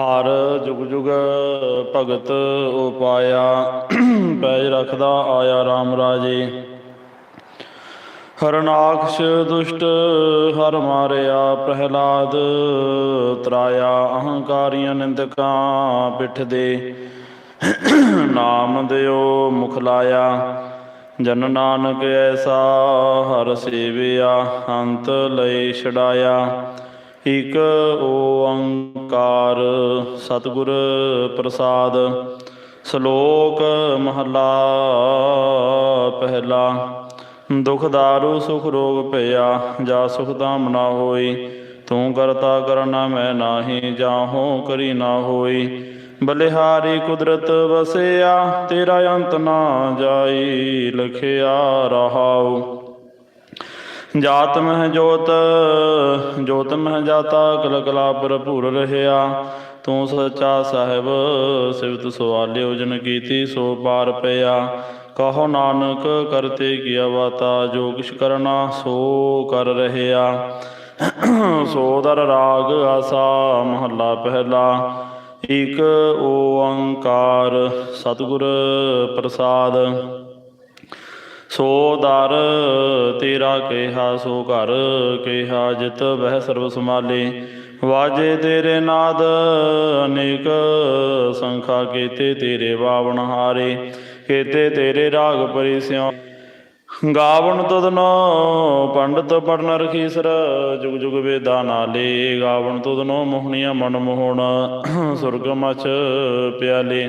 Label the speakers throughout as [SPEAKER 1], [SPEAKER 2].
[SPEAKER 1] ਹਰ ਜੁਗ ਜੁਗ ਭਗਤ ਉਪਾਇਆ। ਪੈਜ ਰੱਖਦਾ ਆਇਆ RAM ਰਾਜੇ। ਹਰਨਾਕਸ਼ ਦੁਸ਼ਟ ਹਰ ਮਾਰਿਆ ਪ੍ਰਹਿਲਾਦ। ਤਰਾਇਆ ਅਹੰਕਾਰੀਆਂ ਨਿੰਦਕਾਂ ਪਿੱਠ ਦੇ ਨਾਮ ਦਿਓ ਮੁਖ ਲਾਇਆ। ਜਨ ਨਾਨਕ ਐਸਾ ਹਰ ਸੇਵਿਆ। ਅੰਤ ਲਈ ਛਡਾਇਆ। ਇਕ ਓੰਕਾਰ ਸਤਿਗੁਰ ਪ੍ਰਸਾਦ, ਸ਼ਲੋਕ ਮਹਲਾ ਪਹਿਲਾ। ਦੁਖ ਦਾਰੂ, ਸੁਖ ਰੋਗ ਭਇਆ, ਜਾ ਸੁਖ ਦਾਮ ਨਾ ਹੋਈ। ਤੂੰ ਕਰਤਾ ਕਰਨਾ ਮੈਂ ਨਾਹੀ ਜਾਹੋ ਕਰੀ ਨਾ ਹੋਈ। ਬਲਿਹਾਰੀ ਕੁਦਰਤ ਵਸਿਆ, ਤੇਰਾ ਅੰਤ ਨਾ ਜਾਈ, ਲਖਿਆ ਰਹਾਉ। ਜਾਤ ਮਹਿ ਜੋਤ ਜੋਤ ਮਹਿ ਜਾਤਾ, ਕਲ ਕਲਾ ਭਰਪੂਰ ਰਹਿਆ। ਤੂੰ ਸੱਚਾ ਸਾਹਿਬ ਸਿਵਤ ਸਵਾਲਿਓ ਜਨ ਕੀਤੀ, ਸੋ ਪਾਰ ਪਿਆ। ਕਹੋ ਨਾਨਕ ਕਰਤੇ ਕੀਆ ਬਾਤਾ ਜੋ ਕਿਛ ਕਰਨਾ, ਸੋ ਕਰ ਰਹਿਆ। ਸੋ ਦਰ ਰਾਗ, ਆਸਾ, ਮਹੱਲਾ ਪਹਿਲਾ। ਇਕ ਓੰਕਾਰ, ਸਤਿਗੁਰ ਪ੍ਰਸਾਦ। ਸੋ ਦਰ ਤੇਰਾ ਕਿਹਾ, ਸੋ ਘਰ ਕਿਹਾ, ਜਿਤ ਬਹਿ ਸਰਬ ਸਮਾਲੇ ਵਾਜੇ ਤੇਰੇ ਨਾਦ, ਅਨੇਕ ਸੰਖਾ ਕੀਤੇ ਤੇਰੇ ਬਾਵਨ ਹਾਰੇ। ਕੀਤੇ ਤੇਰੇ ਰਾਗ ਪਰਿਸਿਓ ਗਾਵਣ ਤੁਧਨੋ ਪੰਡਤ ਪੜਨ ਰਖੀਸਰ, ਜੁਗ ਜੁਗ ਵੇਦਾ ਨਾਲੇ। ਗਾਵਣ ਤੁਧਨੋ ਮੋਹਣੀਆਂ ਮਨ ਮੋਹਣ, ਸੁਰਗ ਮਚ ਪਿਆਲੇ।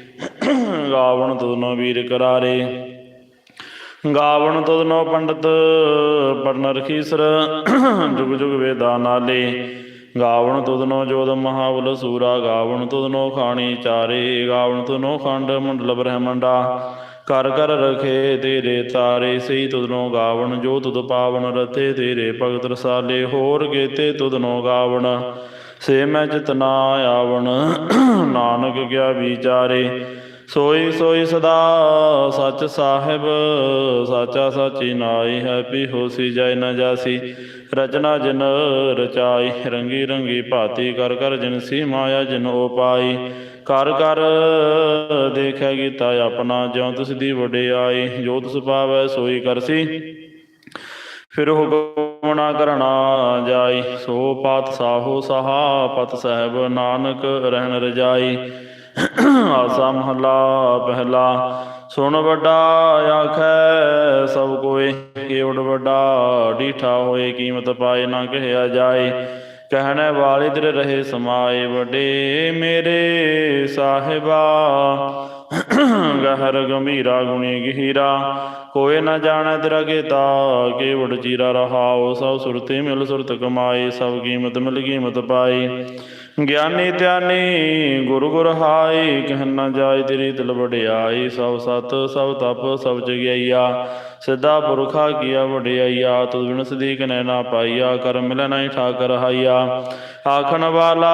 [SPEAKER 1] ਗਾਵਣ ਤੁਧਨੋ ਵੀਰ ਕਰਾਰੇ। ਗਾਵਣ ਤੁਧਨੋ ਪੰਡਤ ਪੜਨ ਰਖੀਸਰ ਜੁਗ ਜੁਗ ਵੇਦਾ ਨਾਲੇ। ਗਾਵਣ ਤੁਧਨੋ ਜੋਦ ਮਹਾਵਲ ਸੂਰਾ, ਗਾਵਣ ਤੁਧਨੋ ਖਾਣੀ ਚਾਰੇ। ਗਾਵਣ ਤੁਧਨੋ ਖੰਡ ਮੰਡਲ ਬ੍ਰਹਮੰਡਾ। ਕਰ ਕਰ ਰਖੇ ਤੇਰੇ ਤਾਰੇ ਸਈ ਤੁਧਨੋ ਗਾਵਣ, ਜੋ ਤੁਧ ਪਾਵਨ ਰਤੇ ਤੇਰੇ ਭਗਤ ਰਸਾਲੇ। ਹੋਰ ਕੇਤੇ ਤੁਧਨੋ ਗਾਵਣ। ਸੇ ਮੈਂ ਜਿਤਨਾ ਆਵਣ, ਨਾਨਕ ਗਿਆ ਵਿਚਾਰੇ। ਸੋਈ ਸੋਈ ਸਦਾ ਸੱਚ ਸਾਹਿਬ, ਸਾਚਾ ਸਾਚੀ ਨਾਈ ਹੈ ਪੀ ਹੋਸੀ ਜਾਇ ਨਾ ਜਾਸੀ। ਰਚਨਾ ਜਿਨ ਰਚਾਈ, ਰੰਗੀ ਰੰਗੀ ਭਾਤੀ ਕਰ ਕਰ ਜਿਨ ਸੀ ਮਾਇਆ ਜਿਨ ਉਪਾਈ ਕਰ ਕਰ ਦੇਖਿਆ ਗੀਤਾ ਆਪਣਾ, ਜਿਉ ਤਿਸ ਦੀ ਵਡਿਆਈ, ਜੋ ਤਿਸ ਪਾਵੈ ਸੋਈ ਕਰਸੀ। ਫਿਰ ਹੁਕਮ ਨਾ ਕਰਣਾ ਜਾਈ, ਸੋ ਪਾਤ ਸਾਹੋ ਸਹਾ, ਪਤ ਸਾਹਿਬ ਨਾਨਕ ਰਹਿਣ ਰਜਾਈ। ਆਸਾ ਮਹਲਾ ਪਹਿਲਾ, ਸੁਣ ਵੱਡਾ ਆਖੈ ਸਭ ਕੋਏ ਕੇਵੜ ਵੱਡਾ ਢੀਠਾ ਹੋਏ, ਕੀਮਤ ਪਾਏ ਨਾ ਕਹਿਆ ਜਾਏ। ਕਹਿਣੇ ਵਾਲੇ ਤੇਰੇ ਰਹੇ ਸਮਾਏ ਵੱਡੇ, ਮੇਰੇ ਸਾਹਿਬਾ ਗਹਿਰ ਗੰਭੀਰਾ ਗੁਣੀ ਗਹੀਰਾ ਕੋਏ ਨਾ ਜਾਣੈ ਤੇਰਾ ਕੀਤਾ ਕੇਵੜ ਚੀਰਾ ਰਹਾਉ, ਸਭ ਸੁਰਤੇ ਮਿਲ ਸੁਰਤ ਕਮਾਏ ਸਭ ਕੀਮਤ ਮਿਲ ਕੀਮਤ ਪਾਈ। ਗਿਆਨੀ ਧਿਆਨੀ, ਗੁਰੂ ਗੁਰ ਹਾਈ ਕਹਿ ਨਾ ਜਾਏ ਤੇਰੀ ਦਿਲ ਵਡਿਆਈ, ਸਭ ਸਤ, ਸਭ ਤਪ, ਸਭ ਜਗਿਆਈਆ। ਸਿੱਧਾ ਪੁਰਖਾ ਕੀਆ ਵਡਿਆਈਆ ਤੁਧ ਬਿਨ ਸਦੀਕ ਨੈ ਨਾ ਪਾਈਆ, ਕਰ ਮਿਲੈ ਨਹੀਂ ਠਾਕਰ ਹਾਈਆ। ਆਖਣ ਵਾਲਾ,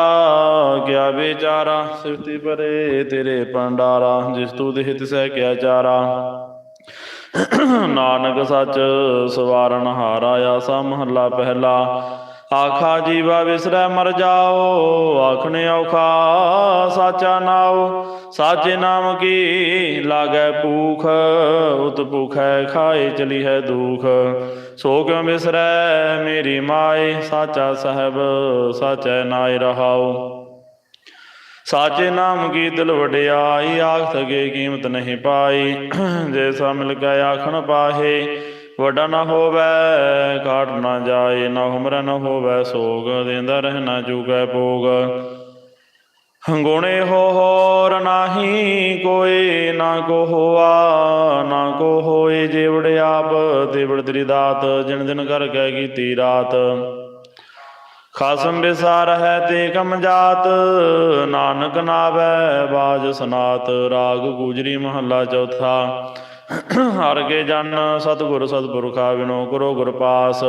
[SPEAKER 1] ਕਿਆ ਵਿਚਾਰਾ ਸਿਫਤੀ ਪਰੇ ਤੇਰੇ ਪੰਡਾਰਾ, ਜਿਸ ਤੂ ਦੇਹ ਤਿਸੈ ਕਿਆ ਚਾਰਾ। ਨਾਨਕ ਸੱਚ ਸਵਾਰਨ ਹਾਰਾ, ਆਸਾ ਮਹੱਲਾ ਪਹਿਲਾ। ਆਖਾ ਜੀਵਾ ਵਿਸਰੈ ਮਰ ਜਾਓ, ਆਖਣੇ ਔਖਾ ਸਾਚਾ ਨਾਉ। ਸਾਚੇ ਨਾਮ ਕੀ ਲਾਗੈ ਭੂਖ, ਉਤ ਭੁਖੈ ਖਾਏ ਚਲੀ ਹੈ ਦੁਖ। ਸੋ ਕਿਉ ਵਿਸਰੈ ਮੇਰੀ ਮਾਏ, ਸਾਚਾ ਸਾਹਿਬ, ਸਾਚੈ ਨਾਇ ਰਹਾਉ। ਸਾਚੇ ਨਾਮ ਕੀ ਦਿਲ ਵਡਿਆਈ ਆਖ ਸਕੇ ਕੀਮਤ ਨਹੀਂ ਪਾਈ। ਜੈਸਾ ਮਿਲ ਗਿਆ ਆਖਣ ਪਾਹੇ ਵੱਡਾ ਨਾ ਹੋਵੇ ਕਾਟ ਨਾ ਜਾਏ, ਨਾ ਹੁਮਰ ਨਾ ਹੋਵੇ, ਸੋਗ ਦੇਂਦਾ ਰਹਿ ਨਾ ਚੁਕੈ ਭੋਗ। ਗੁਣੇ ਹੋ ਹੋਰ ਨਾਹੀ ਕੋਈ ਨਾ ਕੋ ਹੋਆ, ਨਾ ਕੋ ਹੋਏ ਜੀਵੜ ਆਪ ਤੇਵੜ ਤੇਰੀ ਦਾਤ, ਜਿਨ ਦਿਨ ਕਰ ਕਹਿ ਕੀਤੀ ਰਾਤ। ਖਾਸਮ ਵਿਸਾਰ ਹੈ ਤੇ ਕਮ ਜਾਤ, ਨਾਨਕ ਨਾਵੇ ਬਾਜ ਸਨਾਤ, ਰਾਗ ਗੁਜਰੀ ਮਹੱਲਾ ਚੌਥਾ। ਹਰ ਕੇ ਜਨ ਸਤਿਗੁਰ ਸਤਿਪੁਰਖਾ ਬਿਨੋ ਗੁਰੂ ਗੁਰ ਪਾਸ।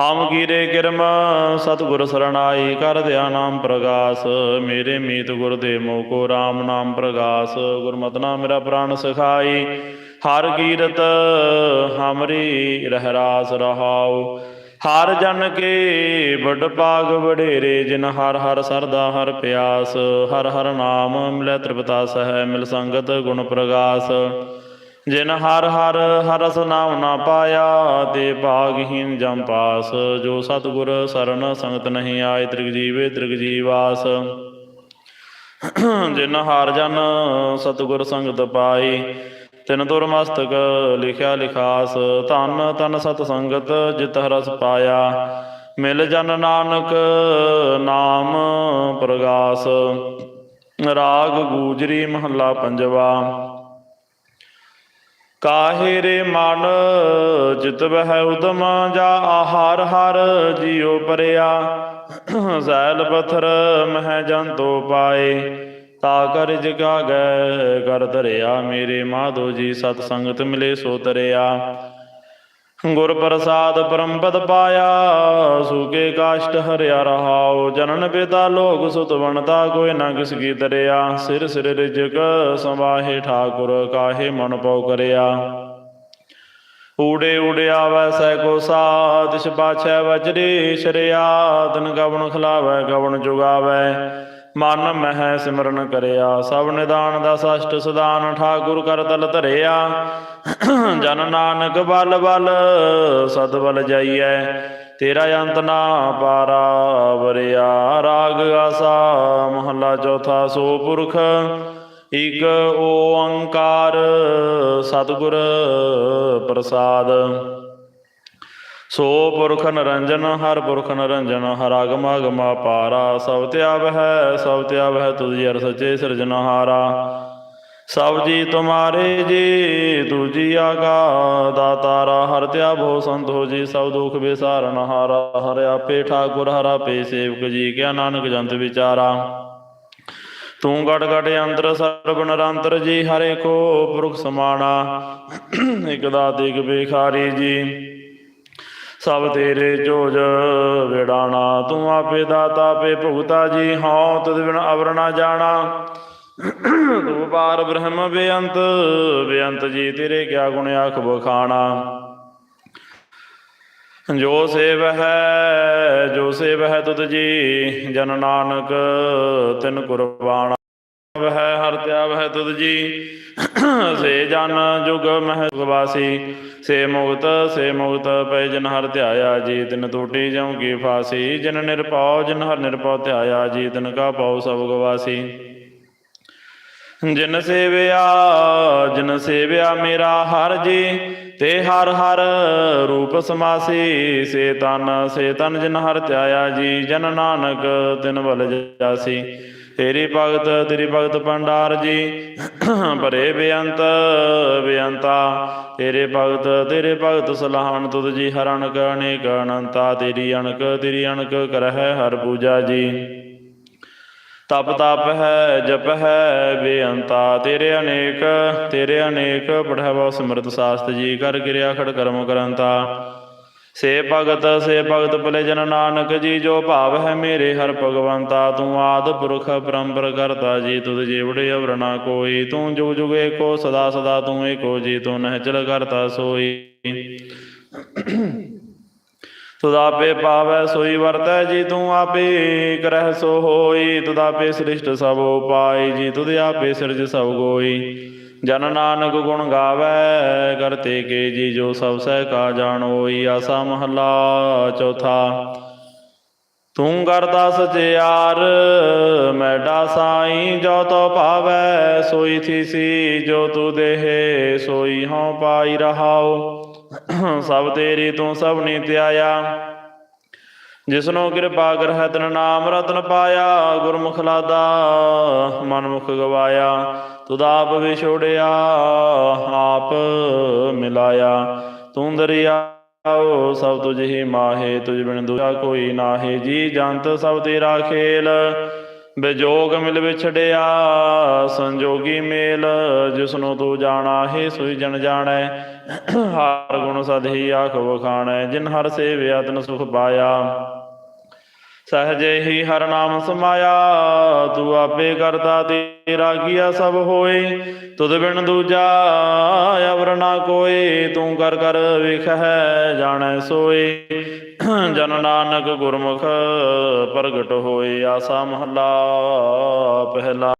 [SPEAKER 1] ਹਮ ਕੀਰੇ ਕਿਰਮ ਸਤਿਗੁਰ ਸਰਣਾਈ ਕਰ ਦਿਆ ਨਾਮ ਪ੍ਰਗਾਸ। ਮੇਰੇ ਮੀਤ ਗੁਰ ਦੇ ਮੋ ਕੋ RAM ਨਾਮ ਪ੍ਰਗਾਸ। ਗੁਰਮਤਿ ਨਾਮ ਮੇਰਾ ਪ੍ਰਾਨ ਸਖਾਈ। ਹਰ ਕੀਰਤ ਹਮਰੀ ਰਹਿਰਾਸ ਰਹਾਓ ਹਰ ਜਨ ਕੇ ਬੜ ਪਾਗ ਵਡੇਰੇ, ਜਿਨ ਹਰ ਹਰ ਸਰਦਾ ਹਰ ਪਿਆਸ, ਹਰ ਹਰ ਨਾਮ ਮਿਲੈ ਤ੍ਰਿਪਤਾ ਸਹਿ ਮਿਲ ਸੰਗਤ ਗੁਣ ਪ੍ਰਗਾਸ। ਜਿਨ ਹਰ ਹਰ ਹਰਸ ਨਾਮ ਨਾ ਪਾਇਆ, ਤੇ ਭਾਗਹੀਨ ਜਮ ਪਾਸ। ਜੋ ਸਤਿਗੁਰ ਸਰਨ ਸੰਗਤ ਨਹੀਂ ਆਏ, ਤ੍ਰਿਗ ਜੀਵੇ ਤ੍ਰਿਗ ਜੀਵਾਸ ਜਿਨ ਹਰ ਜਨ ਸਤਿਗੁਰ ਸੰਗਤ ਪਾਈ ਤਿਨ ਦੁਰ ਮਸਤਕ ਲਿਖਿਆ ਲਿਖਾਸ, ਧਨ ਤਨ ਸਤ ਸੰਗਤ ਜਿਤ ਰਸ ਪਾਇਆ। ਮਿਲ ਜਨ ਨਾਨਕ ਨਾਮ ਪ੍ਰਗਾਸ, ਰਾਗ ਗੂਜਰੀ ਮਹੱਲਾ ਪੰਜਵਾ। ਕਾਹੇ ਰੇ ਮਨ ਜਿਤ ਬਹਿ ਉਦਮ ਜਾ ਆਹਾਰ ਹਰ ਜਿਉ ਪਰਿਆ। ਜ਼ੈਲ ਪਥਰ ਮਹਿ ਜੰਤੋ ਪਾਏ। ਤਾ ਕਰ ਜਗਾ ਗੈ ਕਰ ਧਰਿਆ ਮੇਰੇ ਮਾਧੋ ਜੀ, ਸਤ ਸੰਗਤ ਮਿਲੇ ਸੋ ਤਰਿਆ। ਗੁਰ ਪ੍ਰਸਾਦ ਪਰਮਪਦ ਪਾਇਆ ਸੂਕੇ ਕਾਸ਼ਟ ਹਰਿਆ ਰਹਾਉ। ਜਨਨ ਪਿਤਾ ਲੋਕ ਸੁਤ ਕੋਈ ਨਾ ਕਿਸ ਕੀ ਦਰਿਆ ਸਿਰ ਸਿਰ ਰਿਜਕ ਸੰਵਾਹੇ ਠਾਕੁਰ, ਕਾਹੇ ਮਨ ਪਉ ਕਰਿਆ। ਊੜੇ ਊੜਿਆ ਵੈਸੈ ਕੋ ਸਾਦਿਸ਼ ਬਾਛੈ ਵਜਰੇ ਸ਼ਰਿਆ। ਤਨ ਗਵਣ ਖਲਾਵੈ, ਗਵਣ ਜੁਗਾਵੈ। ਮਨ ਮਹਿ ਸਿਮਰਨ ਕਰਿਆ, ਸਭ ਨਿਦਾਨ ਦਾ ਸਸ਼ਟ ਸਦਾਨ ਠਾਕੁਰ ਕਰ ਤਲ ਧਰਿਆ। ਜਨ ਨਾਨਕ ਬਲ ਬਲ ਸਦ ਬਲ ਜਾਈਐ, ਤੇਰਾ ਅੰਤ ਨਾ ਪਾਰਾ ਵਰਿਆ। ਰਾਗ ਆਸਾ ਮਹੱਲਾ ਚੌਥਾ ਸੋ ਪੁਰਖ, ਇਕ ਓੰਕਾਰ ਸਤਿਗੁਰ ਪ੍ਰਸਾਦ। ਸੋ ਪੁਰਖ ਨਰੰਜਨ, ਹਰ ਪੁਰਖ ਨਰੰਜਨ, ਹਰ ਆਗਮ ਆਗਮ ਪਾਰਾ, ਸਭ ਤਿਆਵ ਹੈ ਸਭ ਤਿਆਵ ਹੈ ਤੁਝੀ ਅਰ ਸਚੇ ਸਿਰਜਨਹਾਰਾ ਸਭ ਜੀ ਤੁਮਾਰੇ ਜੀ ਤੁਜੀ ਆਗਾ ਦਾਤਾਰਾ ਹਰ ਤਿਆਭੋ ਸੰਤ ਹੋ ਜੀ, ਸਭ ਦੁਖ ਵਿਸਾਰਨ ਹਾਰਾ। ਹਰ ਆਪੇ ਠਾਕੁਰ, ਹਰ ਆਪੇ ਸੇਵਕ ਜੀ, ਕਿਆ ਨਾਨਕ ਜੰਤ ਵਿਚਾਰਾ। ਤੂੰ ਗੜ ਗੜ ਅੰਤਰ ਸਰਬ ਨਿਰੰਤਰ ਜੀ, ਹਰੇ ਕੋ ਪੁਰਖ ਸਮਾਣਾ। ਇਕ ਦਾਤ, ਇਕ ਬੇਖਾਰੀ ਜੀ। ਸਭ ਤੇਰੇ ਜੋਜ ਵਿੜਾਣਾ ਤੂੰ ਆਪੇ ਦਾਤਾ, ਆਪੇ ਭੁਗਤਾ ਜੀ, ਹਉ ਤੁਧ ਬਿਨ ਅਵਰ ਨਾ ਜਾਣਾ। ਤੂੰ ਪਾਰ ਬ੍ਰਹਮ ਬੇਅੰਤ ਬੇਅੰਤ ਜੀ, ਤੇਰੇ ਕਿਆ ਗੁਣ ਆਖ ਬਖਾਣਾ ਜੋ ਸੇਵ ਹੈ, ਜੋ ਸੇਵ ਹੈ ਤੁਧ ਜੀ, ਜਨ ਨਾਨਕ, ਤਿਨ ਕੁਰਬਾਨ। ਹੈ, ਹਰ ਤਿਆਵ ਹੈ ਤੁਧ ਜੀ। ਸੇ ਜਨ ਜੁਗ ਮਹਿ ਵਾਸੀ, ਸੇ ਮੁਕਤ ਸੇ ਮੁਕਤ ਪੈ ਜਨ ਹਰ ਧਿਆਇਆ ਜੀ ਤਿਨ ਟੂਟੀ ਜਉ ਕੀ ਫਾਸੀ। ਜਿਨ ਨਿਰਭਉ, ਜਿਨ ਹਰ ਨਿਰਭਉ ਧਿਆਇਆ ਜੀ ਤਿਨ ਕਾ ਪਾਉ ਸਭ ਗਵਾਸੀ ਜਿਨ ਸੇਵਿਆ ਜਿਨ ਸੇਵਿਆ ਮੇਰਾ ਹਰ ਜੀ, ਤੇ ਹਰ ਹਰ ਰੂਪ ਸਮਾਸੀ। ਸੇ ਤਨ ਸੇ ਤਨ ਜਿਨ ਹਰ ਧਿਆਇਆ ਜੀ, ਜਨ ਨਾਨਕ ਤਿਨ ਬਲ ਜਾਸੀ। ਤੇਰੀ ਭਗਤ, ਤੇਰੇ ਭਗਤ ਭੰਡਾਰ ਜੀ, ਭਰੇ ਬੇਅੰਤ, ਬੇਅੰਤਾ। ਤੇਰੇ ਭਗਤ ਤੇਰੇ ਭਗਤ ਸਲਾਹਣ ਤੁਧ ਜੀ, ਹਰ ਅਣਕ ਅਨੇਕ ਅਨੰਤਾ। ਤੇਰੀ ਅਣਕ ਤੇਰੀ ਅਣਕ ਕਰਹਿ ਹਰ ਪੂਜਾ ਜੀ। ਤਪ ਤਪ ਹੈ, ਜਪ ਹੈ, ਬੇਅੰਤਾ। ਤੇਰੇ ਅਨੇਕ ਤੇਰੇ ਅਨੇਕ ਪੜਾਵੋ ਸਿਮਰਤ ਸਾਸਤ ਜੀ। ਕਰ ਕਿਰਿਆ ਖੜ ਕਰਮ ਕਰੰਤਾ। ਸੇ ਭਗਤ ਸੇ ਭਗਤ ਭਲੇ ਜਨ ਨਾਨਕ ਜੀ, ਜੋ ਭਾਵ ਹੈ ਮੇਰੇ ਹਰ ਭਗਵੰਤਾ, ਤੂੰ ਆਦ ਪੁਰਖ ਪਰੰਪਰ ਕਰਤਾ ਜੀ, ਤੁਧ ਜੀਵੜੇ ਅਵਰਨਾ ਕੋਈ, ਤੂੰ ਜੁਗ ਜੁਗ ਏਕੋ, ਸਦਾ ਸਦਾ ਤੂੰ ਏਕੋ ਜੀ, ਤੂੰ ਨਹਿਚਲ ਕਰਤਾ ਸੋਈ। ਤੁਦਾ ਪੇ ਪਾਵੈ, ਸੋਈ ਵਰਤੈ ਜੀ, ਤੂੰ ਆਪੇ ਕਰਹਿ ਸੋ ਹੋਈ ਤੁਦਾ ਪੇ ਸ੍ਰਿਸ਼ਟ ਸਭ ਉਪਾਈ ਜੀ, ਤੁਧ ਆਪੇ ਸਿਰਜ ਸਭ ਗੋਈ। ਜਨ ਨਾਨਕ ਗੁਣ ਗਾਵੈ ਕਰਤੇ ਕੇ ਜੀ ਜੋ ਸਭ ਸਹਿ ਕਾ ਜਾਣੋਈ ਆਸਾ ਮਹੱਲਾ ਚੌਥਾ। ਤੂੰ ਕਰਤਾ ਸਚਿਆਰ ਮੈਡਾ ਸਾਈ ਜੋ ਤੋ ਭਾਵੈ, ਸੋਈ ਥੀਸੀ ਜੋ ਤੂ ਦੇਹੇ, ਸੋਈ ਹਉ ਪਾਈ ਰਹਾਉ। ਸਭ ਤੇਰੀ ਤੂੰ ਸਭ ਨੀ ਧਿਆਇਆ। ਜਿਸਨੋ ਕਿਰਪਾ ਕਰਹਿ ਤਨ ਨਾਮ ਰਤਨ ਪਾਇਆ, ਗੁਰਮੁਖ ਲਾਦਾ, ਮਨਮੁਖ ਗਵਾਇਆ, ਤੁਧ ਆਪ ਵਿਛੋੜਿਆ, ਆਪ ਮਿਲਾਇਆ। ਤੂੰ ਦਰਿਆਓ ਸਭ ਤੁਝ ਹੀ ਮਾਹੇ, ਤੁਝ ਬਿਨ ਦੂਜਾ ਕੋਈ ਨਾਹੀ। ਜੀ ਜੰਤ ਸਭ ਤੇਰਾ ਖੇਲ, ਬਿਜੋਗ ਮਿਲ ਵਿਛੜਿਆ, ਸੰਜੋਗੀ ਮੇਲ, ਜਿਸਨੂੰ ਤੂੰ ਜਾਣਾ ਹੈ, ਸੋਈ ਜਨ ਜਾਣੈ। ਹਰ ਗੁਣ ਸਦ ਹੀ ਆਖ ਵਖਾਣੈ, ਜਿਨ ਹਰ ਸੇਵਿਆ ਤਨ ਸੁਖ ਪਾਇਆ। ਸਹਜੇ ਹੀ ਹਰ ਨਾਮ ਸਮਾਇਆ, ਤੂੰ ਆਪੇ ਕਰਤਾ ਤੇਰਾ ਕੀਆ ਸਭ ਹੋਏ। ਤੁਧ ਬਿਨ ਦੂਜਾ ਅਵਰ ਨਾ ਕੋਏ, ਤੂੰ ਕਰ ਕਰ ਵਿਖੈ ਜਾਣੈ ਸੋਏ। ਜਨ ਨਾਨਕ ਗੁਰਮੁਖ ਪ੍ਰਗਟ ਹੋਏ, ਆਸਾ ਮਹਲਾ ਪਹਿਲਾ।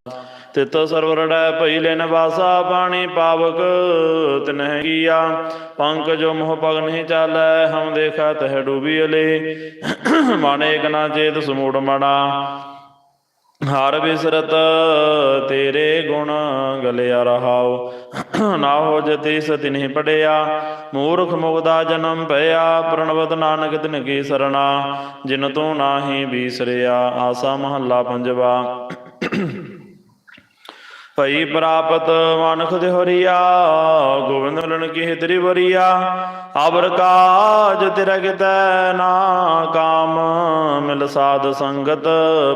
[SPEAKER 1] ਤਿਤ ਸਰਵਰੜੈ ਭਈ ਲੈਨ ਵਾਸਾ ਪਾਣੀ ਪਾਵਕ ਤਿਨਹਿ ਕੀਆ। ਪੰਕ ਜੋ ਮੋਹ ਪਗ ਨਹੀਂ ਚਾਲੈ, ਹਮ ਦੇਖਾ ਤਹ ਡੂਬੀ ਅਲੇ। ਮਨ ਏਕ ਨਾ ਚੇਤ ਸਮੂੜ ਮਣਾ। ਹਰ ਬਿਸਰਤ ਤੇਰੇ ਗੁਣ ਗਲਿਆ ਰਹਾਉ। ਨਾ ਹੋ ਜਤੀ ਸਤਿ ਨਹੀਂ ਪੜਿਆ। ਮੂਰਖ ਮੁਗਦਾ ਜਨਮ ਭਇਆ। ਪ੍ਰਣਵਤ ਨਾਨਕ ਤਿਨ ਕੀ ਸਰਣਾ। ਜਿਨ ਤੂੰ ਨਾਹੀ ਬੀਸਰਿਆ। ਆਸਾ ਮਹੱਲਾ ਪੰਜਵਾ। ਭਈ ਪ੍ਰਾਪਤ ਮਨਖ ਦੇਹਰੀਆ, ਗੋਬਿੰਦ ਲਣ ਕੀ ਤੇਰੀ ਵਰੀਆ ਅਬਰ ਕਾਜ ਤੇਰਾ ਕਿਤੈ ਨਾ ਕਾਮ, ਮਿਲ ਸਾਧ ਸੰਗਤ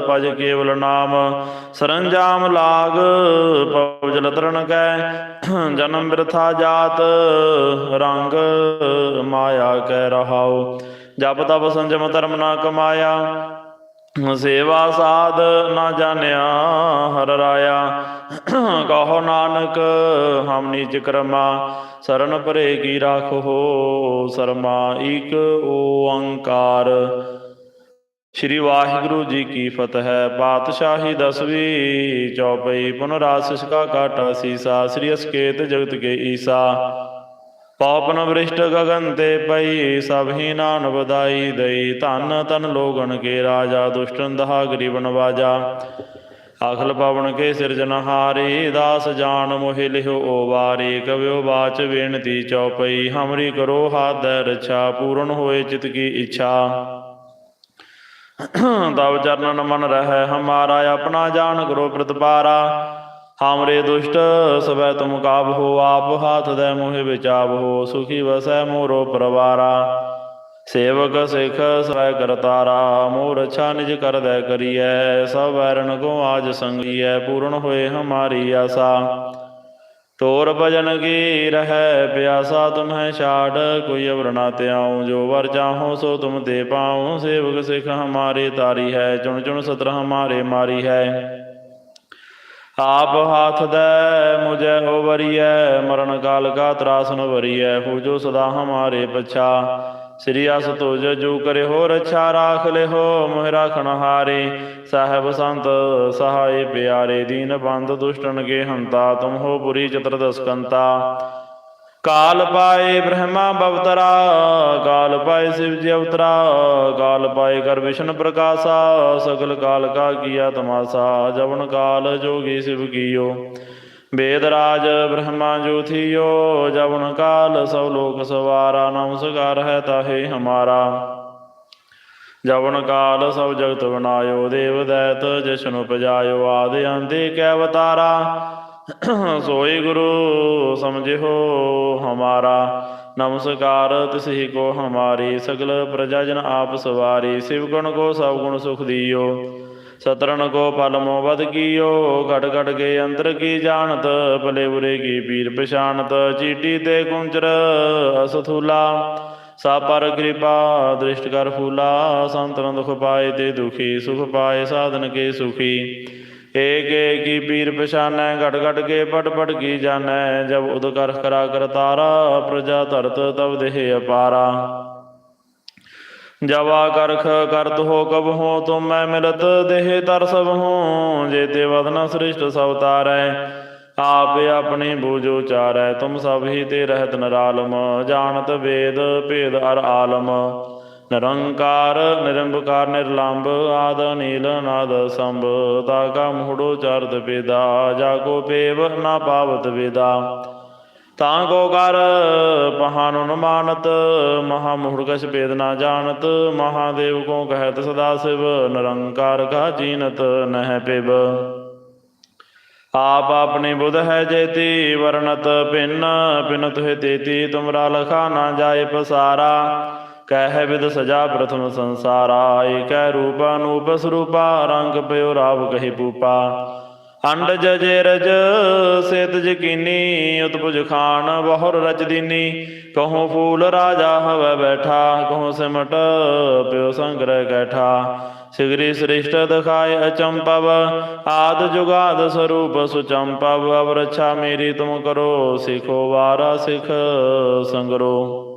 [SPEAKER 1] ਭਜ ਕੇਵਲ ਨਾਮ, ਸਰੰਜਾਮ ਲਾਗ ਪਵਜਲ ਤਰਨ ਕੈ, ਜਨਮ ਬਿਰਥਾ ਜਾਤ, ਰੰਗ ਮਾਇਆ ਕਹਿ ਰਹਾਉ, ਜਪ ਤਪ ਸੰਜਮ ਧਰਮ ਨਾ ਕਮਾਇਆ, ਸੇਵਾ ਸਾਧ ਨਾ ਜਾਣਿਆ, ਹਰ ਰਾਇਆ ਕਹੋ ਨਾਨਕ ਹਮਨੀ ਨੀਚ ਸਰਨ ਭਰੇ ਕੀ ਰਾਖੋ, ਸਰਮਾ ਈਕ ਓੰਕਾਰ। ਸ੍ਰੀ ਵਾਹਿਗੁਰੂ ਜੀ ਕੀ ਫਤਿਹ, ਪਾਤਸ਼ਾਹੀ ਦਸਵੀਂ ਚੌਪਈ ਪੁਨਰਾਸਿਸ ਕਾ ਕਾਟਾ ਸੀਸਾ, ਸ੍ਰੀ ਅਸਕੇਤ ਜਗਤ ਕੇ ਈਸਾ। ਪਾਪਨ ਵ੍ਰਿਸ਼ਟ ਗਗਨ ਤੇ ਪਈ, ਸਭ ਹੀ ਨਾਨ ਵਧਾਈ ਦਈ, ਧਨ ਤਨ ਲੋਗਣ ਕੇ ਰਾਜਾ, ਦੁਸ਼ਟਨ ਦਹਾ ਗਰੀਬਨ ਵਾਜਾ ਅਖਲ ਪਵਨ ਕੇ ਸਿਰਜਨਹਾਰੇ ਦਾਸ ਜਾਨ ਮੋਹਿ ਲਿਹੁ ਓ ਵਾਰੇ, ਕਵਿਓ ਬਾਚ ਬੇਨਤੀ ਚਉਪਈ, ਹਮਰੀ ਕਰੋ ਹਾਥ ਰਛਾ, ਪੂਰਨ ਹੋਏ ਚਿਤ ਕੀ ਇੱਛਾ। ਤਵ ਚਰਨਨ ਮਨ ਰਹਿ, ਹਮਾਰਾ ਆਪਣਾ ਜਾਣ ਕਰੋ ਪ੍ਰਤਪਾਰਾ। ਹਾਮਰੇ ਦੁਸ਼ਟ, ਸਵੈ ਤੁਮ ਕਾਬ ਹੋ ਆਪ ਹਾਥ ਦੇ ਮੋਹਿ ਵਿਚਾਬ ਹੋ ਸੁਖੀ ਵਸੈ ਮੋਰੋ ਪਰਵਾਰਾ। ਸੇਵਕ ਸਿਖ ਸਵੈ ਕਰਤਾਰਾ ਮੋਰ ਅੱਛਾ ਨਿਜ ਕਰਦੈ ਕਰੀਐ, ਸਭ ਵੈਰਨ ਕੋ ਆਜ ਸੰਗੀਐ, ਪੂਰਨ ਹੋਏ ਹਮਾਰੀ ਆਸਾ। ਤੋਰ ਭਜਨ ਕੀ ਰਹਿ, ਪਿਆਸਾ ਤੁਮਹਿ ਛਾੜ, ਕੋਈ ਅਵਰ ਨਾ ਤਿਆਉ, ਜੋ ਵਰ ਚਾਹੋ ਸੋ ਤੁਮ ਦੇ ਪਾਉ। ਸੇਵਕ ਸਿਖ ਹਮਾਰੇ ਤਾਰੀ ਹੈ, ਚੁਣ ਚੁਣ ਸਤਰ ਹਮਾਰੇ ਮਾਰੀ ਹੈ। ਆਪ ਹਾਥ ਦੈ, ਮੁਝੈ ਹੋ ਵਰੀਐ, ਮਰਨ ਕਾਲ ਕਾ ਤਰਾਸਨ ਵਰੀਐ, ਹੋ ਜੋ ਸਦਾ ਹਮਾਰੇ ਪਛਾ। ਸ੍ਰੀ ਅਸ ਤੁਜ ਜੋ ਕਰੇ ਹੋ ਰਛਾ ਰਾਖ ਲਿਹੋ, ਮੋਹਿ ਰਾਖਣ ਹਾਰੇ। ਸਾਹਿਬ ਸੰਤ ਸਹਾਈ ਪਿਆਰੇ, ਦੀਨ ਬੰਦ ਦੁਸ਼ਟਨ ਕੇ ਹੰਤਾ ਤੁਮ ਹੋ ਪੁਰੀ ਚਤੁਰਦਸ ਕੰਤਾ ਕਾਲ ਪਾਏ ਬ੍ਰਹਮਾ ਬਵਤਰਾ, ਕਾਲ ਪਾਏ ਸਿਵ ਜੀ ਅਵਤਰਾ, ਕਾਲ ਪਾਏ ਕਰ ਵਿਸ਼ਨ ਪ੍ਰਕਾਸ਼ਾ, ਸਗਲ ਕਾਲ ਕਾ ਕੀਆ ਤਮਾਸਾ, ਜਵਨ ਕਾਲ ਜੋਗੀ ਸਿਵ ਕੀਓ। ਵੇਦ ਰਾਜ ਬ੍ਰਹਮਾ ਜੋ ਜਵਨ ਕਾਲ ਸਭ ਲੋਕ ਸਵਾਰਾ, ਨਮਸਕਾਰ ਹੈ ਤਾਹੇ ਹਮਾਰਾ। ਜਵਨ ਕਾਲ ਸਭ ਜਗਤ ਬਨਾਇਓ ਦੇਵ ਦੈਤ ਜਸ਼ਨ ਉਪਜਾਇਓ, ਆਦਿ ਅੰਤੇ ਕੈ ਅਵਤਾਰਾ। ਸੋਈ ਗੁਰੂ ਸਮਝਿਓ ਹਮਾਰਾ। ਨਮਸਕਾਰ ਤਿਸਹੀ ਕੋ ਹਮਾਰੀ, ਸਗਲ ਪ੍ਰਜਾ ਜਨ ਆਪ ਸਵਾਰੀ, ਸਿਵ ਗੁਣ ਕੋ ਸਭ ਗੁਣ ਸੁਖ ਦਿਓ। ਸਤਰਨ ਕੋ ਪਲ ਮੋ ਬਦ ਕੀਓ, ਘਟ ਘਟ ਕੇ ਅੰਤਰ ਕੀ ਜਾਣਤ, ਭਲੇ ਬੁਰੇ ਕੀ ਪੀਰ ਪਛਾਣਤ, ਚੀਟੀ ਤੇ ਕੁੰਚਰ ਅਸਥੂਲਾ। ਸਾ ਪਰ ਕਿਰਪਾ, ਦ੍ਰਿਸ਼ਟ ਕਰ ਫੂਲਾ ਸੰਤਨ ਦੁਖ ਪਾਏ ਤੇ ਦੁਖੀ, ਸੁਖ ਪਾਏ ਸਾਧਨ ਕੇ ਸੁਖੀ। ਏਕ ਏਕੀ ਪੀਰ ਪਛਾਨੈ, ਘਟ ਘਟ ਕੇ ਪਟ ਪਟ ਕੀ ਜਾਣੈ, ਜਬ ਉਦ ਕਰ ਕਰਾ ਕਰਤਾਰਾ, ਪ੍ਰਜਾ ਧਰਤ ਤਬ ਦੇਹ ਅਪਾਰਾ। ਜਵਾ ਕਰਖ ਕਰਤ ਹੋ ਕਬ ਹੋ, ਤੁਮ ਮੈਂ ਮਿਲਤ ਦੇਹ ਤਰ ਸਭ ਹੋ ਜੇਤੇ ਵਦਨ ਸ੍ਰਿਸ਼ਟ ਸਭ ਤਾਰੈ, ਆਪ ਆਪਣੀ ਬੂਝੋ ਚਾਰੈ ਤੁਮ ਸਭ ਹੀ ਤੇ ਰਹਿਤ ਨਰਾਲਮ, ਜਾਣਤ ਵੇਦ ਭੇਦ ਅਰ ਆਲਮ। ਨਿਰੰਕਾਰ, ਨਿਰੰਬਕਾਰ ਨਿਰਲੰਭ ਆਦ ਨੀਲ ਨਾਦ ਸੰਭ, ਤਾ ਕਾ ਮੂੜੋ ਚਰਤ ਪੇਦਾ, ਜਾ ਕੋ ਪੇਵ ਨਾ ਪਾਵਤ ਵੇਦਾ। ਤਾਂ ਕੋ ਕਰ ਪਹਾਨੁ ਮਾਨਤ ਮਹਾ ਮੁਹੜ ਕਛ ਨਾ ਜਾਣਤ, ਮਹਾਦੇਵ ਕੋ ਕਹਿਤ ਸਦਾ ਸਿਵ, ਨਿਰੰਕਾਰ ਕਾ ਜੀਨਤ ਨਹਿ ਪਿਬ ਆਪ ਆਪਣੀ ਬੁਧ ਹੈ ਜੇਤੀ, ਵਰਣਤ ਪਿੰਨ ਪਿਨ ਤੁਹਿ ਤੇਤੀ, ਤੁਮਰਾ ਲਖਾ ਨਾ ਜਾਏ ਪਸਾਰਾ। ਕਹਿ ਵਿਦ ਸਜਾ ਪ੍ਰਥਮ ਸੰਸਾਰਾ, ਏਕੈ ਰੂਪ ਅਨੂਪ ਸਰੂਪਾ, ਰੰਗ ਪਇਓ ਰਾਵ ਕਹੀ ਪੂਪਾ ਅੰਡਜ ਜੇਰਜ ਸੇਤ ਜਕੀਨੀ ਉਤਪੁਜ ਖਾਨ ਬਹੁਰ ਰਚ ਦੀਨੀ ਕਹੋ ਫੂਲ ਰਾਜਾ ਹਵੈ ਬੈਠਾ ਕਹੋ ਸਿਮਟ ਪਿਓ ਸੰਗ੍ਰਹਿ ਕੈਠਾ। ਸਿਗਰੀ ਸ੍ਰਿਸ਼ਟ ਦਿਖਾਏ ਅਚੰਪਵ ਆਦ ਜੁਗਾਦ ਸਰੂਪ ਸੁਚੰਪਵ ਅਵ ਰੱਛਾ ਮੇਰੀ ਤੁਮ ਕਰੋ ਸਿਖੋ ਵਾਰਾ ਸਿਖ ਸੰਗਰੋ।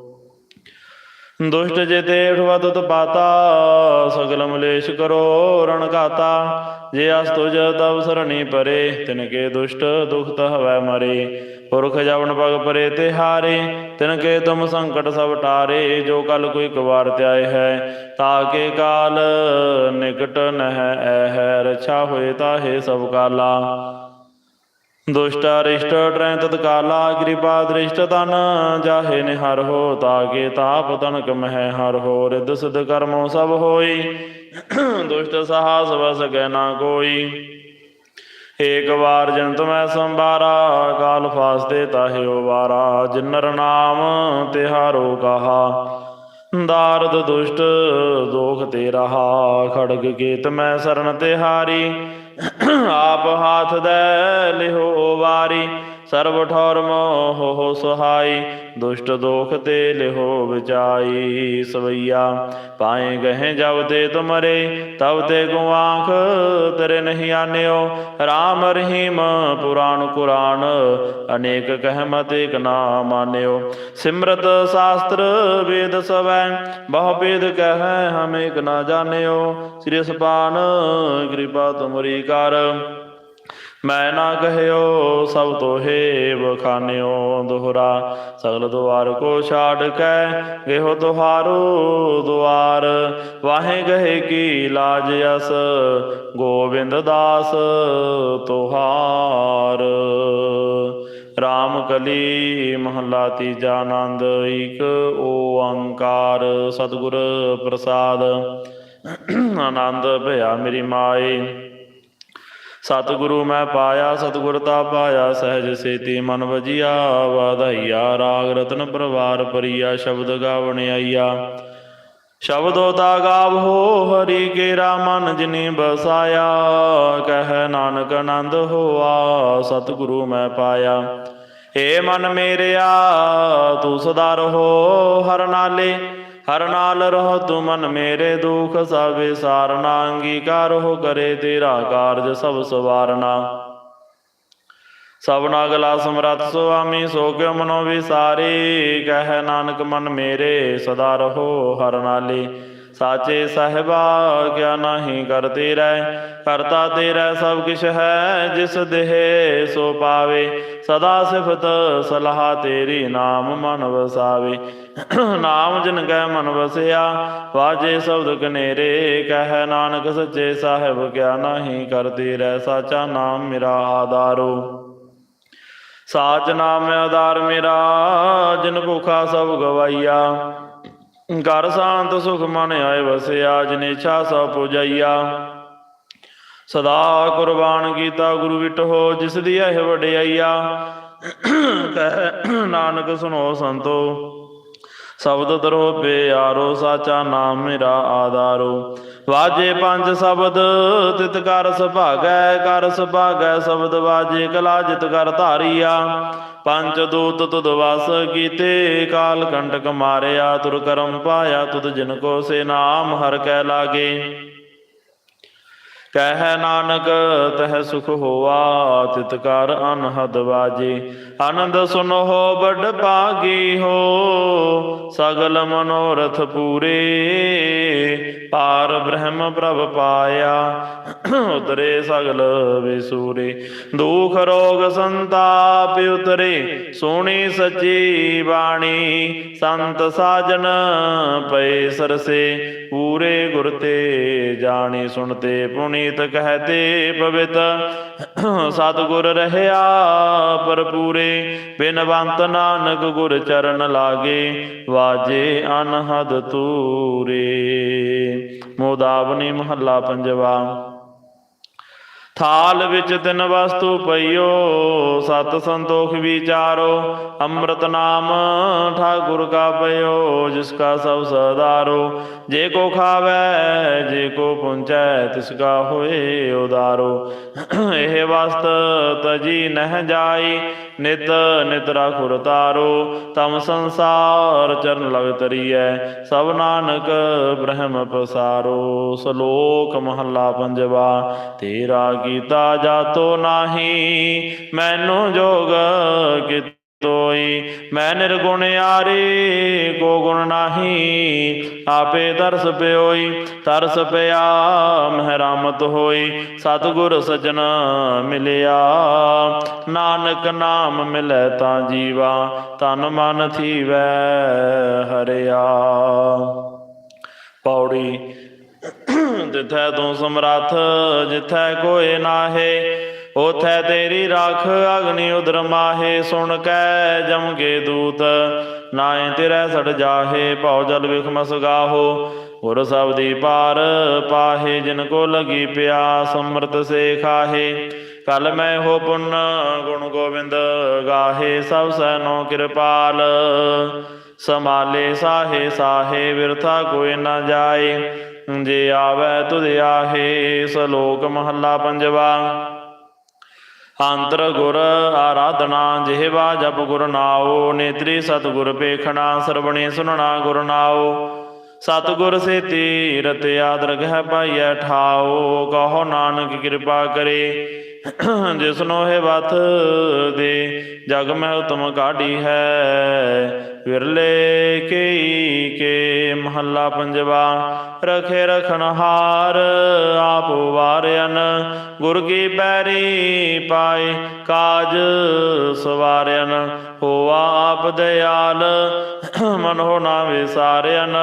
[SPEAKER 1] ਦੁਸ਼ਟ ਜੇਤੇ ਉਠਵਤ ਪਾਤਾ ਸਗਲ ਮਲੇਸ਼ ਕਰੋ ਰਣ ਜੇ ਅਸ ਤੁਜ ਤਵ ਸਰਣੀ ਪਰੇ, ਤਿਨ ਕੇ ਦੁਸ਼ਟ ਦੁਖਤ ਹਵੈ ਮਰੇ। ਪੁਰਖ ਜਵਨ ਪਗ ਪਰੇ ਤੇ ਹਾਰੇ, ਤਿਨ ਕੇ ਤੁਮ ਸੰਕਟ ਸਭ ਟਾਰੇ। ਜੋ ਕਲ ਕੋਈ ਕਵਾਰ ਧਿਆਏ ਹੈ, ਤਾ ਕੇ ਕਾਲ ਨਿਕਟ ਨਹਿ ਐ ਹੈ ਰਛਾ ਹੋਏ ਤਾਹੇ ਸਭ ਕਾਲਾ। ਦੁਸ਼ਟ ਰਿਸ਼ਟ ਟਰੈ ਤਤਕਾਲਾ, ਕਿਰਪਾ ਦ੍ਰਿਸ਼ਟ ਤਨ, ਜਾਹੇ ਨਿਹਰ ਹੋ ਤਾਕੇ ਤਾਪ ਤਨਕ ਮਹਿ ਹਰ ਹੋ ਰਿਦ ਸਿਧ ਕਰਮੋ ਸਭ ਹੋਈ। ਦੁਸ਼ਟ ਸਹਾਸ ਵਸ ਗੈ ਨਾ ਕੋਈ। ਏਕ ਵਾਰ ਜਨ ਤੁਮੈ ਸੰਬਾਰਾ ਕਾਲ ਫਾਸਤੇ ਤਾਹਿਓ ਵਾਰਾ ਜਿਨਰ ਨਾਮ ਤਿਹਾਰੋ ਕਹਾ, ਦਾਰਦ ਦੁਸ਼ਟ ਦੋਖ ਤੇ ਰਹਾ ਖੜਗ ਕੇਤ ਮੈਂ ਸਰਨ ਤਿਹਾਰੀ ਆਪ ਹੱਥ ਦੇ ਲਿਹੋ ਵਾਰੀ। ਸਰਬ ਠੌਰ ਮੋਹ ਹੋ ਸਹਾਈ, ਦੁਸ਼ਟ ਦੋਖ ਤੇ ਲਿਹੋ ਵਿਚਾਈ ਸਵਈਆ ਪਾਏ ਗਹਿ ਜਬ ਤੇ ਤੁਮਰੇ, ਤਬ ਤੇ ਗੁ ਤੇਰੇ ਨਹੀਂ ਆਨਿਓ। RAM ਰਹੀਮ ਪੁਰਾਣ ਕੁਰਾਨ, ਅਨੇਕ ਕਹਿਮਤ ਇਕ ਨਾ ਮਾਨਿਓ। ਸਿਮਰਤ ਸ਼ਾਸਤਰ ਵੇਦ ਸਵੈ, ਬਹੁ ਭੇਦ ਕਹਿ ਹਮ ਇਕ ਨਾ ਜਾਣਿਓ। ਸ੍ਰੀ ਸਪਾਨ ਕਿਰਪਾ ਤੁਮਰੀ ਕਰ। ਮੈਂ ਨਾ ਕਹਿਓ ਸਭ ਤੋਹੇ ਬਖਾਨਿਓ ਦੋਹਰਾ, ਸਗਲ ਦੁਆਰ ਕੋ ਛਾੜ ਕੈ ਗੇਹੋ ਤੁਹਾਰੋ ਦੁਆਰ। ਵਾਹੇ ਗਏ ਕੀ ਲਾਜ ਅਸ, ਗੋਬਿੰਦ ਦਾਸ ਤੁਹਾਰ। ਰਾਮ ਕਲੀ ਮਹੱਲਾ ਤੀਜਾ ਆਨੰਦ, ਏਕ ਓੰਕਾਰ ਸਤਿਗੁਰ ਪ੍ਰਸਾਦ। ਆਨੰਦ ਭਇਆ ਮੇਰੀ ਮਾਏ। ਸਤਿਗੁਰੂ ਮੈਂ ਪਾਇਆ, ਸਤਿਗੁਰ ਤਾ ਪਾਇਆ, ਸਹਿਜ ਸੇਤੀ ਮਨ ਵਜੀਆ, ਵਾਧਈਆ, ਰਾਗ ਰਤਨ ਪਰਵਾਰ ਪਰੀਆ ਸ਼ਬਦ ਗਾਵਣ ਆਈਆ। ਸ਼ਬਦੋ ਗਾਵ ਹੋ ਹਰੀ ਕੇਰਾ ਮਨ ਜਿਨੀ ਬਸਾਇਆ, ਕਹਿ ਨਾਨਕ ਆਨੰਦ ਹੋਆ, ਸਤਿਗੁਰੂ ਮੈਂ ਪਾਇਆ। ਏ ਮਨ ਮੇਰਿਆ, ਤੂੰ ਸਦਾ ਰਹੋ ਹਰ ਨਾਲੇ ਹਰ ਨਾਲ ਰਹੋ ਤੂੰ ਮਨ ਮੇਰੇ ਦੁਖ, ਸਭ ਵਿਸਾਰਨਾ ਅੰਗੀਕਾਰ ਹੋ ਕਰੇ ਤੇਰਾ ਕਾਰਜ ਸਭ ਸਵਾਰਨਾ। ਸਭਨਾ ਗਲਾ ਸਮਰੱਥ ਸੁਆਮੀ, ਸੋ ਕਿਉ ਮਨੋ ਵਿਸਾਰੇ, ਕਹਿ ਨਾਨਕ ਮਨ ਮੇਰੇ ਸਦਾ ਰਹੋ ਹਰ ਨਾਲੇ। ਸਾਚੇ ਸਾਹਿਬਾ ਕਿਆ ਨਹੀਂ ਕਰਤੇ ਰਹਿ, ਕਰਤਾ ਤੇਰਾ ਸਭ ਕਿਛ ਹੈ, ਜਿਸ ਦੇਹ ਸੋ ਪਾਵੇ। ਸਦਾ ਸਿਫਤ ਸਲਾਹ ਤੇਰੀ ਨਾਮ ਮਨ ਵਸਾਵੇ। ਨਾਮ ਜਿਨ ਕੈ ਮਨ ਵਸਿਆ, ਵਾਜੇ ਸ਼ਬਦ ਕਨੇਰੇ, ਕਹਿ ਨਾਨਕ ਸੱਚੇ ਸਾਹਿਬ ਕਿਆ ਨਹੀਂ ਕਰਤੇ ਰਹਿ, ਸਾਚਾ ਨਾਮ ਮੇਰਾ ਆਧਾਰੋ। ਸਾਚ ਨਾਮ ਆਧਾਰ ਮੇਰਾ, ਜਿਨ ਭੁਖਾ ਸਭ ਗਵਾਈਆ। ਘਰ ਸ਼ਾਂਤ ਸੁਖ ਮਨ ਆਏ ਵਸਿਆ, ਜਿਨ ਇੱਛਾ ਸਭ ਪੁਜਾਈਆ। ਸਦਾ ਕੁਰਬਾਨ ਕੀਤਾ ਗੁਰੂ ਵਿਟੋ ਜਿਸ ਦੀ ਇਹ ਵਡਿਆਈਆ। ਕਹਿ, ਨਾਨਕ ਸੁਨੋ ਸੰਤੋ, ਸ਼ਬਦ ਦਰੋ ਪਿਆਰੋ, ਸਾਚਾ ਨਾਮ ਮੇਰਾ ਆਧਾਰੋ। ਵਾਜੇ ਪੰਜ ਸ਼ਬਦ, ਤਿਤ ਕਰ ਸੁਭਾਗੈ ਕਰ ਸੁਭਾਗੈ, ਸ਼ਬਦ ਵਾਜੇ ਕਲਾ ਜਿਤ ਕਰ ਧਾਰੀਆ। ਪੰਜ ਦੂਤ ਤੁਧ ਵਸ ਕੀਤੇ, ਕਾਲ ਕੰਟਕ ਮਾਰਿਆ, ਤੁਰ ਕਰਮ ਪਾਇਆ ਤੁਧ ਜਿਨ ਕੋ ਸੇ ਨਾਮ ਹਰ ਕੈ ਲਾਗੇ। ਕਹਿ ਨਾਨਕ, ਤਹ ਸੁਖ ਹੋਆ, ਤਿਤ ਕਰ ਅਨਹਦ ਵਾਜੇ ਆਨੰਦ ਸੁਨੋ ਬੜ ਭਾਗੀ ਹੋ, ਸਗਲ ਮਨੋਰਥ ਪੂਰੇ। ਪਾਰ ਬ੍ਰਹਮ ਪ੍ਰਭ ਪਾਇਆ, ਉਤਰੇ ਸਗਲ ਵਿਸੂਰੇ। ਦੁਖ ਰੋਗ ਸੰਤਾਪ ਉਤਰੇ ਸੋਹਣੀ ਸੱਚੀ ਬਾਣੀ। ਸੰਤ ਸਾਜਨ ਪਏ ਸਰਸੇ ਪੂਰੇ ਗੁਰ ਤੇ ਜਾਣੀ ਸੁਣਤੇ, ਪੁਨੀਤ ਕਹਤੇ ਪਵਿੱਤ। ਸਤਿਗੁਰ ਰਹਿਆ ਪਰਪੂਰੇ ਬਿਨਵੰਤ ਨਾਨਕ ਗੁਰ ਚਰਨ ਲਾਗੇ, ਵਾਜੇ ਅਨਹਦ ਤੂਰੇ। ਮੋਦਾਵਨੀ ਮਹੱਲਾ ਪੰਜਵਾ। ਥਾਲ ਵਿੱਚ ਤਿੰਨ ਵਸਤੂ ਪਈਓ, ਸਤ ਸੰਤੋਖ ਵਿਚਾਰੋ, ਅੰਮ੍ਰਿਤ ਨਾਮ ਠਾਕੁਰ ਕਾ ਪਈਓ ਜਿਸ ਕਾ ਸਭ ਸਦਾਰੋ। ਜੇ ਕੋ ਖਾਵੇ, ਜੇ ਕੋ ਪੁੰਚੈ, ਤਿਸ ਕਾ ਹੋਏ ਉਦਾਰੋ। ਇਹ ਵਸਤ ਤਜੀ ਨਹਿ ਜਾਈ ਨਿਤ ਨਿਤ ਰਾਖੁਰ ਤਾਰੋ, ਤਮ ਸੰਸਾਰ ਚਰਨ ਲਗ ਤਰੀਐ, ਸਭ ਨਾਨਕ ਬ੍ਰਹਮ ਪਸਾਰੋ। ਸ਼ਲੋਕ ਮਹੱਲਾ ਪੰਜਵਾ, ਤੇਰਾ ਕੀਤਾ ਜਾਤੋ ਨਾਹੀ, ਮੈਨੂੰ ਜੋਗ ਕਿਤੋਈ ਮੈਂ ਨਿਰਗੁਣ ਆਰੇ ਕੋ ਗੁਣ ਨਾਹੀ, ਆਪੇ ਤਰਸ ਪਿਓਈ, ਤਰਸ ਪਿਆ ਮਹਿ ਰਾਮਤ ਹੋਈ, ਸਤਿਗੁਰ ਸਜਣ ਮਿਲਿਆ। ਨਾਨਕ ਨਾਮ ਮਿਲੈ ਤਾਂ ਜੀਵਾ, ਤਨ ਮਨ ਥੀਵੈ ਹਰਿਆ। ਪੌੜੀ, ਜਿਥੈ ਤੂੰ ਸਮਰੱਥ, ਜਿਥੈ ਕੋਏ ਨਾਹੇ ਉਥੈ ਤੇਰੀ ਰੱਖ ਅਗਨੀ ਉਦਰ ਮਾਹੇ, ਸੁਣ ਕੈ ਜਮਗੇ ਦੂਤ। ਨਾਏ ਤੇਰੇ ਸੜ ਜਾਹੇ, ਭਉ ਜਲ ਵਿਖਮਸ ਗਾਹੋ। ਗੁਰ ਸਬਦੀ ਪਾਰ ਪਾਹੇ, ਜਿਨ ਕੋ ਲਗੀ ਪਿਆਸ ਅੰਮ੍ਰਿਤ ਸੇ ਖਾਹੇ। ਕਲ ਮੈਂ ਹੋ ਪੁੰਨ ਗੁਣ ਗੋਬਿੰਦ ਗਾਹੇ, ਸਭ ਸੈਨੋ ਕਿਰਪਾਲ। ਸਮਾਲੇ ਸਾਹੇ ਸਾਹੇ, ਵਿਰਥਾ ਕੋਈ ਨਾ ਜਾਏ। ਜੇ ਆਵੈ ਤੁਧ ਆਹੇ, ਸ਼ਲੋਕ ਮਹੱਲਾ ਪੰਜਵਾ। ਅੰਤਰ ਗੁਰ ਆਰਾਧਨਾ ਜਿਹਵਾ ਜਪ ਗੁਰ ਨਾਉ, ਨੇਤਰੀ ਸਤਿਗੁਰ ਪੇਖਣਾ, ਸਰਵਣੇ ਸੁਨਣਾ ਗੁਰ ਨਾਉ। ਸਤਿਗੁਰ ਸੇ ਤੀਰਤ ਆਦਰਗਹਿ ਪਾਈਐ ਠਾਉ ਕਹੋ ਨਾਨਕ ਕਿਰਪਾ ਕਰੇ। ਜਿਸਨੋ ਹੈ ਵਤ ਦੇ, ਜਗ ਮੈਂ ਉਤਮ ਕਾਢੀ ਹੈ। ਵਿਰਲੇ ਕੇਈ ਕੇ ਮਹੱਲਾ ਪੰਜਵਾ ਰਖੇ ਰਖਣਹਾਰ ਆਪ ਵਾਰਿਆਨ ਗੁਰ ਕੀ ਪੈਰੀ ਪਾਏ। ਕਾਜ ਸਵਾਰਿਆਨ ਹੋਆ ਆਪ ਦਇਆਲ ਮਨ ਹੋ ਨਾ ਵਿਸਾਰਿਆਨ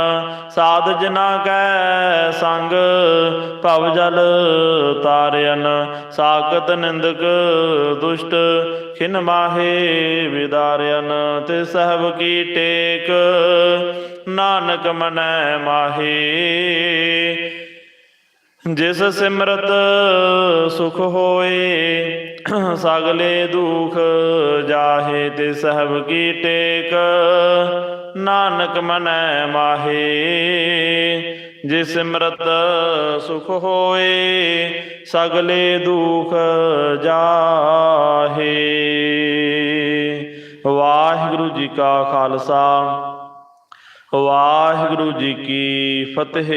[SPEAKER 1] ਸਾਧ ਜਨਾ ਕੈ ਸੰਗ, ਭਵ ਜਲ ਤਾਰਿਆਨ ਸਾਖਤ ਨਿੰਦਕ ਦੁਸ਼ਟ, ਖਿਨ ਮਾਹੇ ਵਿਦਾਰਿਆਨ ਤੇ ਸਹਿਬ ਕੀ ਟੇਕ, ਨਾਨਕ ਮਨੈ ਮਾਹੇ। ਜਿਸ ਸਿਮਰਤ ਸੁਖ ਹੋਏ, ਸਗਲੇ ਦੁਖ ਜਾਹੇ ਤੇ ਸਹਿਬ ਕੀ ਟੇਕ। ਨਾਨਕ ਮਨੈ ਮਾਹੇ, ਜਿਸ ਸਿਮਰਤ ਸੁਖ ਹੋਏ, ਸਗਲੇ ਦੁਖ ਜਾਹੇ। ਵਾਹਿਗੁਰੂ ਜੀ ਕਾ ਖਾਲਸਾ। ਵਾਹਿਗੁਰੂ ਜੀ ਕੀ ਫਤਿਹ।